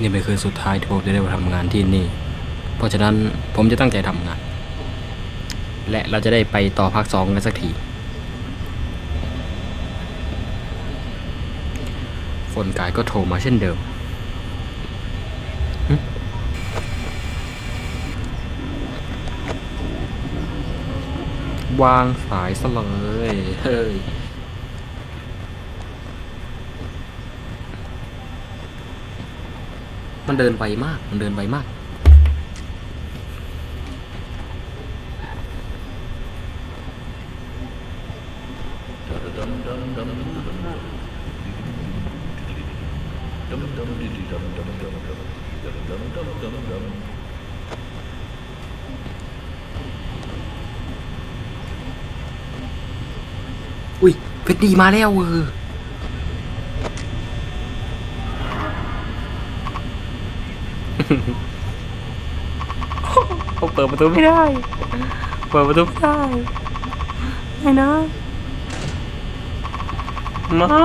นี่เป็นคืนสุดท้ายที่ผมจะได้มาทำงานที่นี่ เพราะฉะนั้นผมจะตั้งใจทำงาน และเราจะได้ไปต่อภาคสองกันสักทีฝนกายก็โทรมาเช่นเดิมวางสายซะเลยเฮ้ย มันเดินไวมาก มันเดินไวมาก อุ้ยเพชรดีมาแล้วเออ ผมเปิดประตูไม่ได้ เปิดประตูไม่ได้ไม่นะ ไม่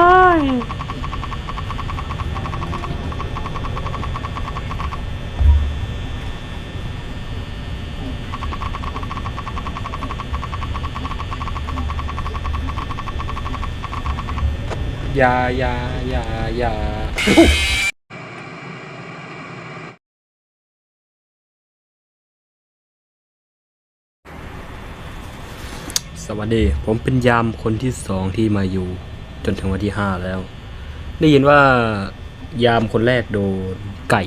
อย่าอย่าอย่าอย่า สวัสดี ผมเป็นยามคนที่สองที่มาอยู่ จนถึงวันที่ห้าแล้ว ได้ยินว่ายามคนแรกโดนไก่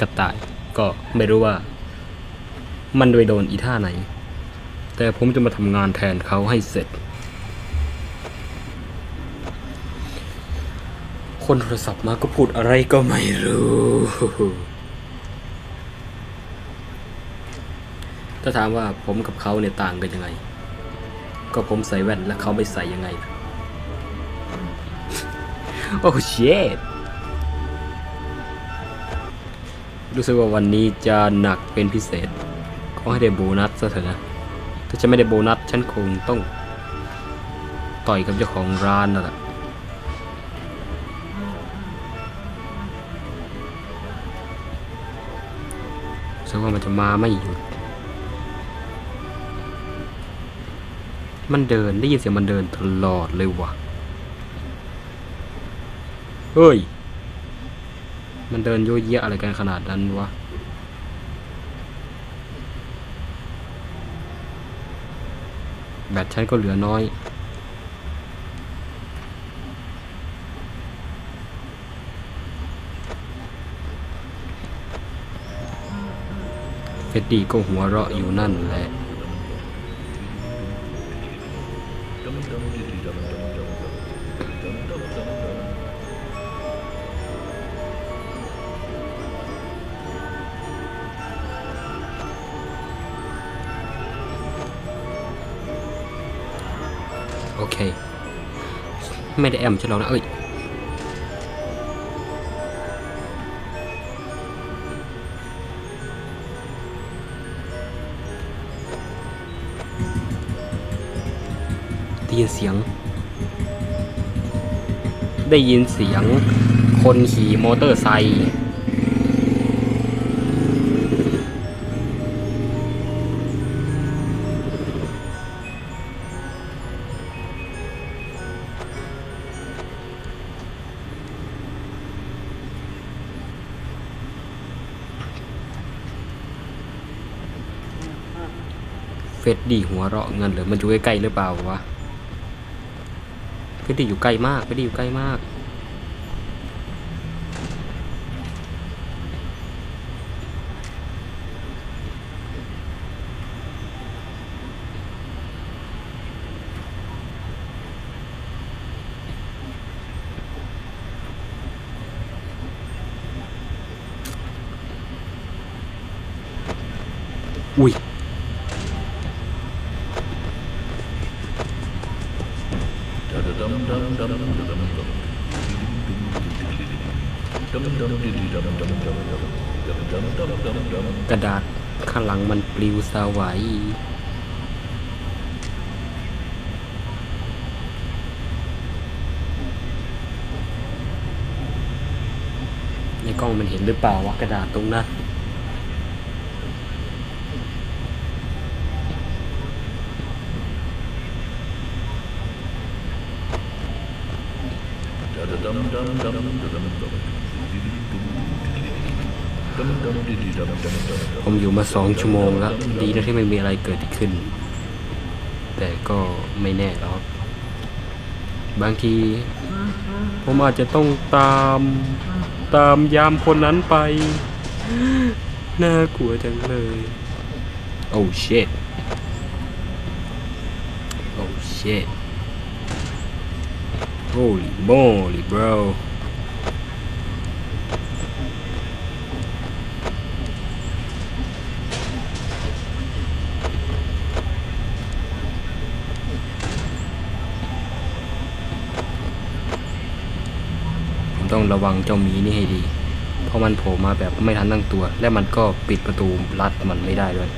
กระต่าย ก็ไม่รู้ว่า มันไปโดนอีท่าไหน แต่ผมจะมาทำงานแทนเขาให้เสร็จ คนโทรศัพท์มาก็พูดอะไรก็ไม่รู้ถ้าถามว่าผมกับเขาเนี่ยต่างกันยังไง ก็ผมใส่แว่นและเขาไม่ใส่ยังไงล่ะโอ้เชดรู้สึกว่าวันนี้จะหนักเป็นพิเศษ ขอให้ได้โบนัสซะเถอะนะ ถ้าจะไม่ได้โบนัสฉันคงต้อง ต่อยกับเจ้าของร้านนั่นแหละรู้สึกว่ามันจะมาไม่หยุด มันเดินได้ยินเสียงมันเดินตลอดเลยว่ะ เฮ้ย มันเดินโยเยะอะไรกันขนาดนั้นวะ แบตฉันก็เหลือน้อยเฟดดี้ก็หัวเราะอยู่นั่นแหละ ไม่ได้แอมใช่หรอกนะเอ้ยได้ยินเสียง ได้ยินเสียงคนขี่มอเตอร์ไซค์ เฟดดี้หัวเราะเงินหรือมันอยู่ใกล้ๆหรือเปล่าวะเฟดดี้อยู่ใกล้มากเฟดดี้อยู่ใกล้มากอุ้ย กระดาษข้างหลังมันปลิวสวายในกล้องมันเห็นหรือเปล่าวะกระดาษตรงนั้น ผมอยู่มาสองชั่วโมงแล้ว ดีนะที่ไม่มีอะไรเกิดขึ้น แต่ก็ไม่แน่หรอกบางที ผมอาจจะต้องตามตามยามคนนั้นไป น่ากลัวจังเลย โอ้ shit โอ้ shit holy moly bro ผมต้อง ระวังเจ้าหมีนี่ให้ดี เพราะมันโผล่มาแบบไม่ทันตั้งตัว และมันก็ปิดประตูรัดมันไม่ได้ด้วย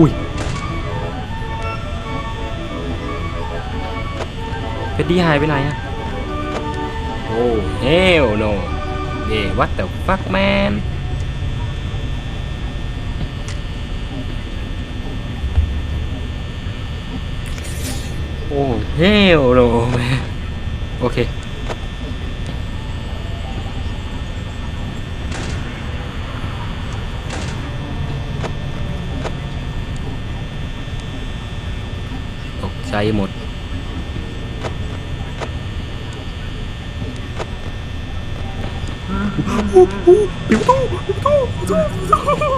อุ้ยเฟดดี้หายไปไหนอะโอ้เฮลโนเย่วัดแต่ฟักแมนโอ้เฮลโนโอเค ต กใจหมด ปิวตู้ปิวตู้ปิวตู้ปิวตู้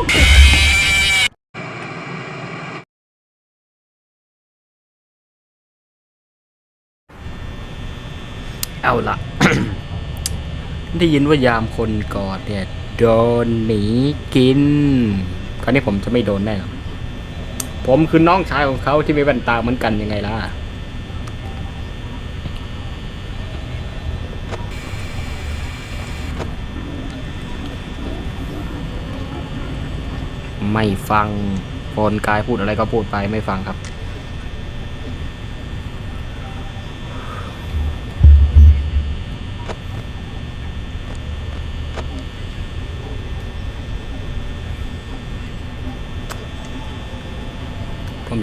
เอาละได้ยินว่ายามคนกอดเนี่ย โดนหนีกิน คราวนี้ผมจะไม่โดนแน่นอ ผมคือน้องชายของเขาที่มีแว่นตาเหมือนกันยังไงล่ะ ไม่ฟังโฟนกายพูดอะไรก็พูดไปไม่ฟังครับ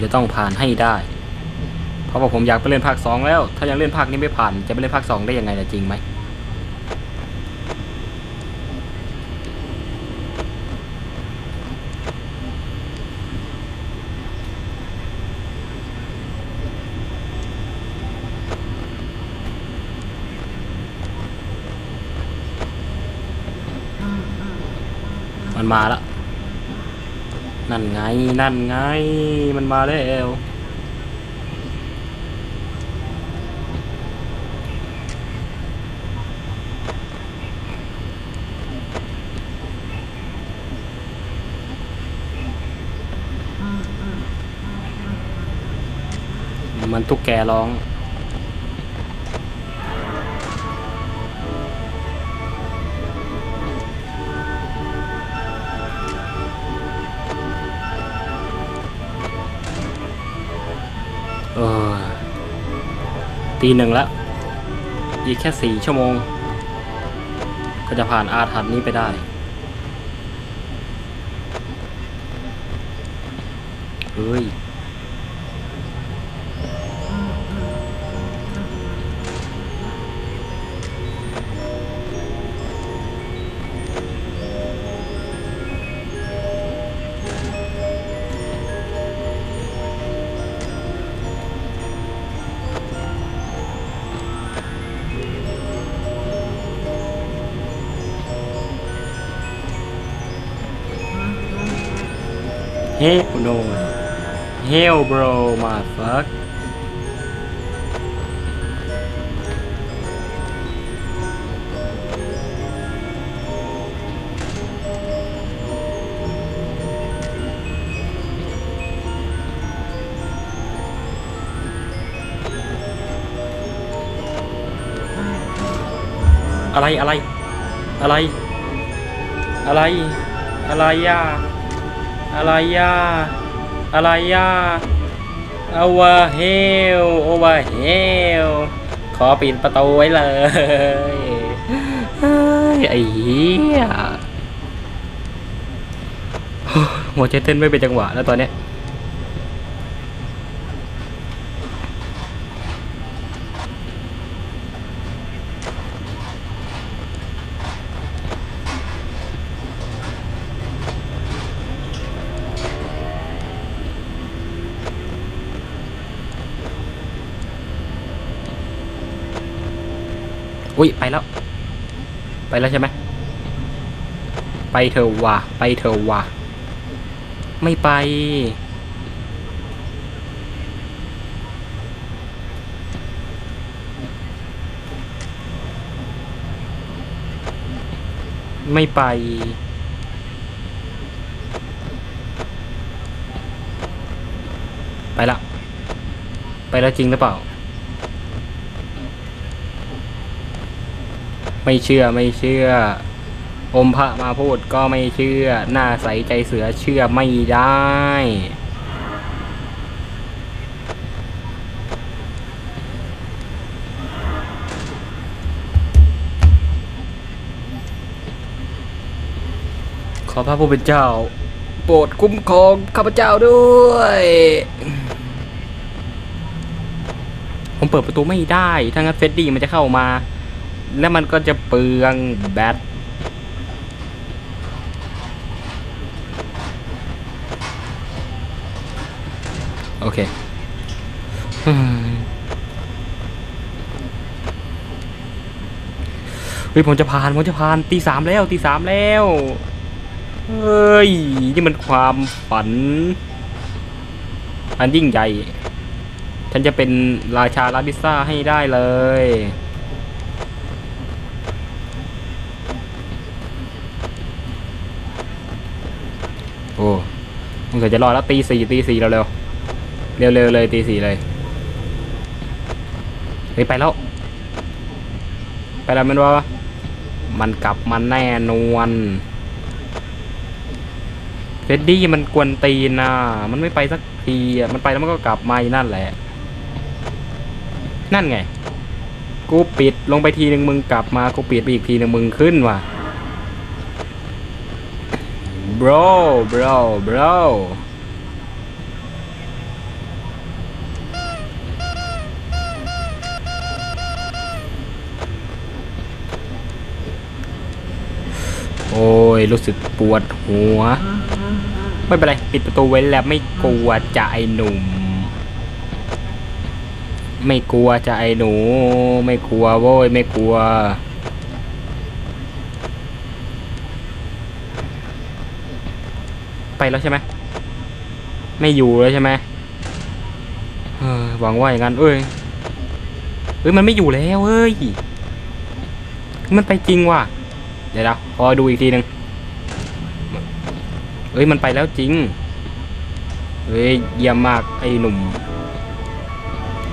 จะต้องผ่านให้ได้ เพราะว่าผมอยากไปเล่นภาคสองแล้ว ถ้ายังเล่นภาคนี้ไม่ผ่านจะไปเล่นภาคสองได้ยังไงล่ะจริงไหม มันมาแล้ว นั่นไง นั่นไง มันมาแล้วมันตุ๊กแกร้อง ตีหนึ่งแล้ว อีกแค่สี่ชั่วโมง ก็จะผ่านอาถรรพ์นี้ไปได้ เฮ้ย Hell no. Hell bro, my fuck. อะไรอะไรอะไรอะไรอะไรอ่ะ อะไรยาอะไรย่า over hell over hell ขอปิดประตูไว้เลยเฮ้ยไอ้เหี้ยหัวใจเต้นไม่เป็นจังหวะแล้วตอนเนี้ย อุ้ยไปแล้ว ไปแล้วใช่ไหมไปเถอะว่ะไปเถอะว่ะไม่ไป ไม่ไป ไปละ ไปแล้วจริงหรือเปล่า ไม่เชื่อไม่เชื่อ อมพระมาพูดก็ไม่เชื่อ หน้าใสใจเสือเชื่อไม่ได้ ขอพระผู้เป็นเจ้า โปรดคุ้มครองข้าพเจ้าด้วยผมเปิดประตูไม่ได้ ถ้างั้นเฟดดี้มันจะเข้ามา แล้วมันก็จะเปลืองแบตโอเคเฮ้ยผมจะผ่านผมจะผ่านตีสามแล้วตีสามแล้วเฮ้ยนี่มันความฝัน อันยิ่งใหญ่ ฉันจะเป็นราชาลาบิซ่าให้ได้เลย โอ้มึ งเกิดจะรอแล้วตีสี่ตีสี่เร็วเร็วเร็วเร็วเลยตีสี่เลยเฮ้ยไปแล้ว ไปแล้วมันว่า มันกลับมาแน่นวนเฟดดี้มันกวนตีนนะมันไม่ไปสักทีอะมันไปแล้วมันก็กลับมาอีนั่นแหละ นั่นไง กูปิดลงไปทีหนึ่งมึงกลับมา กูปิดไปอีกทีหนึ่งมึงขึ้นว่ะ bro bro bro โอ้ย รู้สึกปวดหัว ไม่เป็นไร ปิดประตูไว้แล้วไม่กลัวจะไอหนุ่ม ไม่กลัวจะไอหนู ไม่กลัวโว้ย ไม่กลัว ไป แล้วใช่ไหมไม่อยู่แล้วใช่ไหมเออหวังว่าอย่างนั้นเอ้ยเอ้ยมันไม่อยู่แล้วเอ้ยมันไปจริงว่ะเดี๋ยวนะพอดูอีกทีหนึ่งเอ้ยมันไปแล้วจริงเฮ้ยเยี่ยมมากไอ้หนุ่ม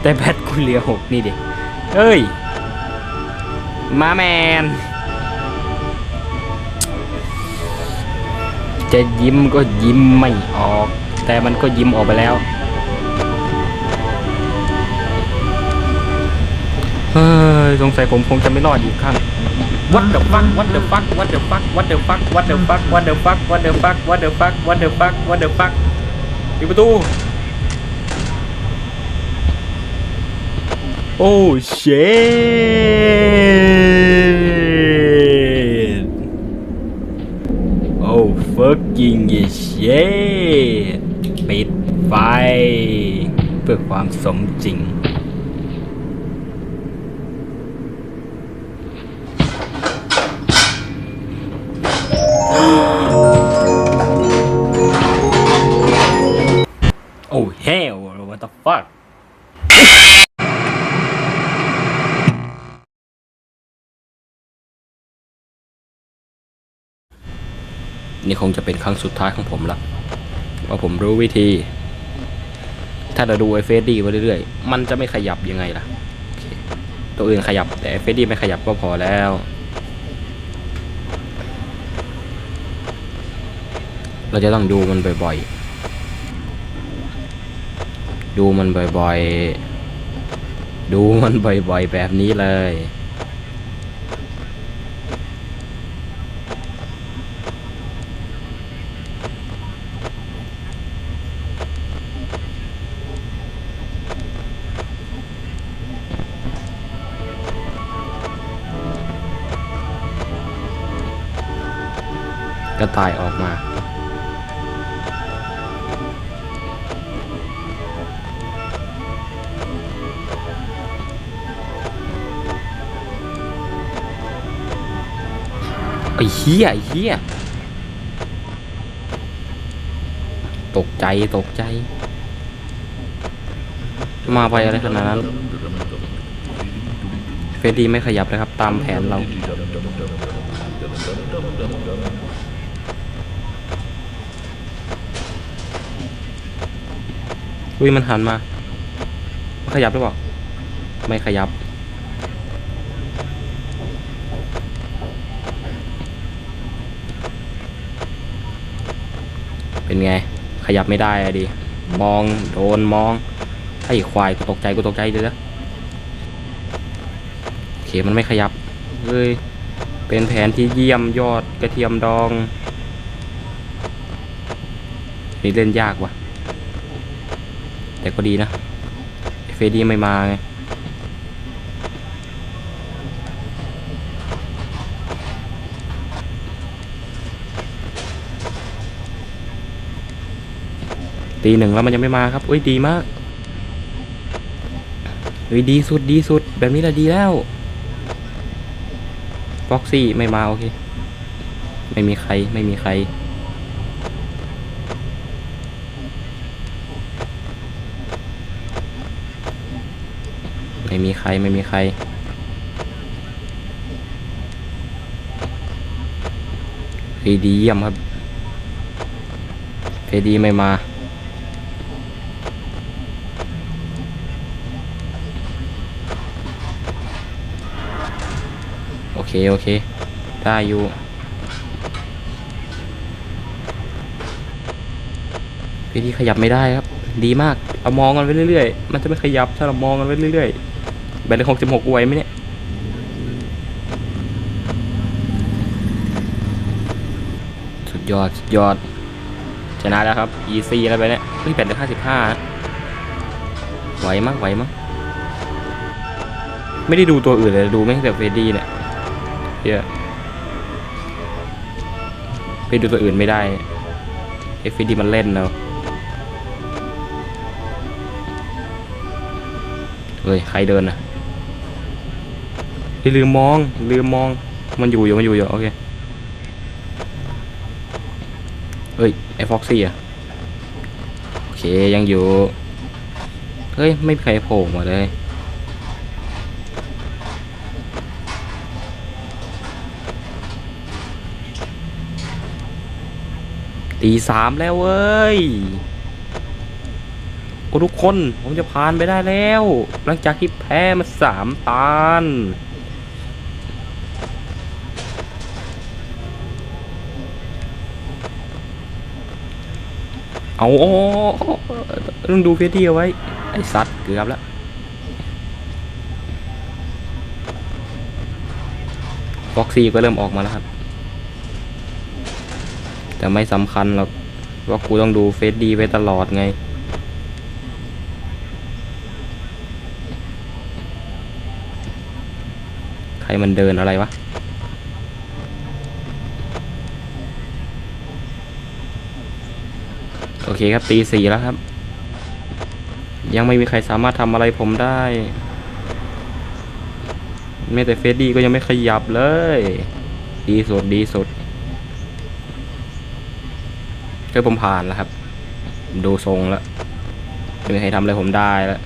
แต่แบตกูเหลือหกนี่ดิเอ้ย มาแมน จะยิ้มก็ยิ้มไม่ออก แต่มันก็ยิ้มออกไปแล้วเฮ้ยสงสัยผมคงจะไม่รอดอีกครั้ง What the fuck What the fuck What the fuck What the fuck What the fuck What the fuck What the fuck What the fuck What the fuck What the fuck ปิดประตู โอ้ shit โอ้ fucking shit ปิดไฟ เพื่อ ความสมจริง โอ้ hell what the fuck นี่คงจะเป็นครั้งสุดท้ายของผมละเพราะผมรู้วิธี ถ้าเราดูไอเฟสดีไปเรื่อยๆ มันจะไม่ขยับยังไงล่ะ ตัวอื่นขยับแต่ไอเฟสดีไม่ขยับก็พอแล้ว เราจะต้องดูมันบ่อยๆ ดูมันบ่อยๆ ดูมันบ่อยๆ แบบนี้เลย ตายออกมา ไอ้เหี้ยไอ้เหี้ยตกใจตกใจ มาไปอะไรขนาดนั้น เฟรดดี้ไม่ขยับเลยครับ ตามแผนเรา อุ้ยมันหันมาขยับหรือเปล่าไม่ขยับ เป็นไง ขยับไม่ได้อะดิ มอง โดนมอง ไอ้ควายกูตกใจกูตกใจเลยนะโอเคมันไม่ขยับเฮ้ยเป็นแผนที่เยี่ยมยอดกระเทียมดอง นี่เล่นยากว่ะ แต่ก็ดีนะเฟรดี้ไม่มาไงตีหนึ่งแล้วมันยังไม่มาครับอุ้ยดีมากอุ้ยดีสุดดีสุด แบบนี้แหละดีแล้วฟ็อกซี่ไม่มาโอเค ไม่มีใครไม่มีใคร ไม่มีใครไม่มีใคร เฟรดีเยี่ยมครับ เฟรดีไม่มา โอเค โอเค ได้อยู่เฟรดีขยับไม่ได้ครับ ดีมากเรามองกันไปเรื่อยๆ มันจะไม่ขยับถ้าเรามองกันไปเรื่อยๆ แบตเหลือหกสิบหกไว้ไหมเนี่ยสุดยอดสุดยอด ชนะแล้วครับ easy แล้วไปเนี่ยเฮ้ยแบตเหลือห้าสิบห้าไหวมั้งไหวมั้งไม่ได้ดูตัวอื่นเลยดูแม่แต่เฟรดดี้เนี่ยเฮียไปดูตัวอื่นไม่ได้เอฟดดี้มันเล่นเนาะเฮ้ย ใครเดินอะ ลืมมองลืมมองมันอยู่อยู่มันอยู่อยู่โอเคเฮ้ยไอฟ็อกซี่อะโอเคยังอยู่เฮ้ยไม่มีใครโผล่มาเลยตีสามแล้วเว้ยโอ้ทุกคนผมจะผ่านไปได้แล้ว หลังจากที่แพ้มาสามตาล เอาโอ้ต้องดูเฟซที่เอาไว้ ไอ้สัตว์เกือบแล้วฟ็อกซี่ก็เริ่มออกมาแล้วครับ แต่ไม่สำคัญหรอกว่ากูต้องดูเฟซดีไว้ตลอดไง ใครมันเดินอะไรวะ โอ เคครับตีสี่แล้วครับ ยังไม่มีใครสามารถทำอะไรผมได้แม้แต่เฟซดีก็ยังไม่ขยับเลย ดีสุดดีสุดก็ผมผ่านแล้วครับ ดูทรงแล้วไม่มีใครทำอะไรผมได้แล้ว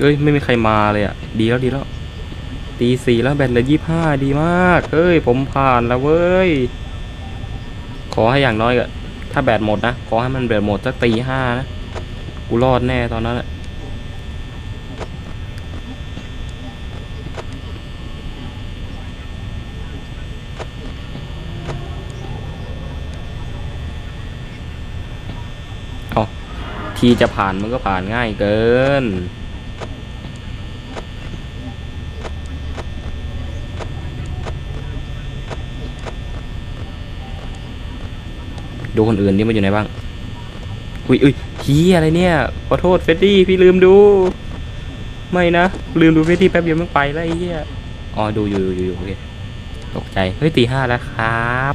เอ้ย ไม่มีใครมาเลยอะ ดีแล้วดีแล้ว ตีสี่แล้วแบตเหลือยี่ห้าดีมาก เฮ้ย ผมผ่านแล้วเว้ย ขอให้อย่างน้อยก็ถ้าแบตหมดนะ ขอให้มันแบตหมดสักตีห้านะ กูรอดแน่ตอนนั้นแหละทีจะผ่านมันก็ผ่านง่ายเกิน ดูคนอื่นนี่มันอยู่ไหนบ้าง อุ้ยอุ้ยทีอะไรเนี่ย ขอโทษเฟดดี้พี่ลืมดู ไม่นะ ลืมดูเฟดดี้แป๊บเดียวมันไปแล้วไอ้เหี้ย อ๋อ ดูอยู่อยู่อยู่โอเคตกใจ เฮ้ยตีห้าแล้วครับ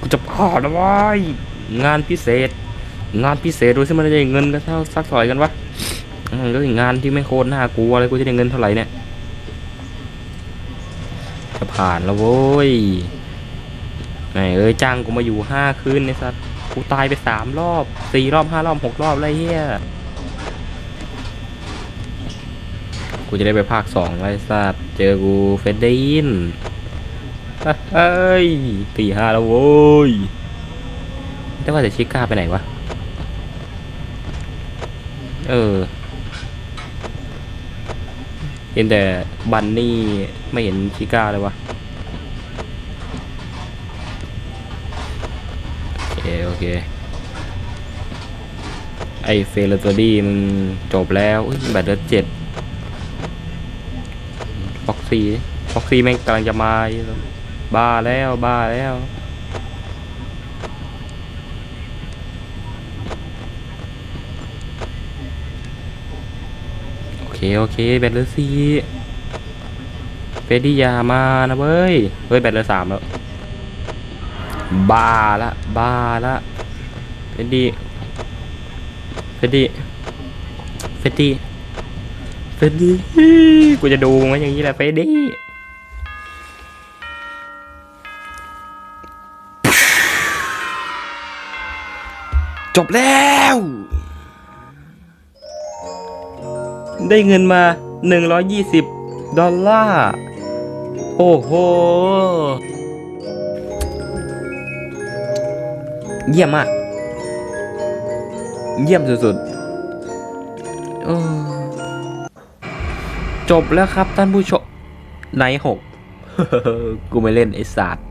กูจะพลาดนะเว้ายงานพิเศษ งานพิเศษดูสิมันจะได้เงินกันเท่าสักเท่าไหร่กันวะอืมแล้วอีกงานที่ไม่โคตรน่ากลัวเลยกูจะได้เงินเท่าไหร่เนี่ยจะผ่านแล้วโว้ย ไหนเอ้ยจ้างกูมาอยู่ห้าคืนในสัตว์กูตายไปสามรอบสี่รอบห้ารอบหกรอบไรเฮียกูจะได้ไปภาคสองไรสัตว์เจอกูเฟดได้ยินเฮ้ยตีห้าแล้วโว้ยแต่ว่าแต่ชิก้าไปไหนวะ เออเห็นแต่บันนี่ไม่เห็นชิก้าเลยวะ โอ เคโอเค ไอเฟลตัวดีมึงจบแล้วแบตเหลือเจ็ดฟ็อกซี่ฟ็อกซี่แม่งกำลังจะมาอยู่แล้วบ้าแล้วบ้าแล้วโอเคโอเคแบตเหลือสี่เฟดดี้ยามานะเว้ย เฮ้ยแบตเหลือสามแล้ว บ้าละบ้าละเฟดดี้เฟดดี้เฟดดี้เฟดดี้กูจะดูมันอย่างนี้แหละเฟดดี้จบแล้ว ได้เงินมา 120 ดอลลาร์ โอ้โห เยี่ยมมาก เยี่ยมสุดๆจบแล้วครับท่านผู้ชมไนหกกูไม่เล่นไอ้สัตว์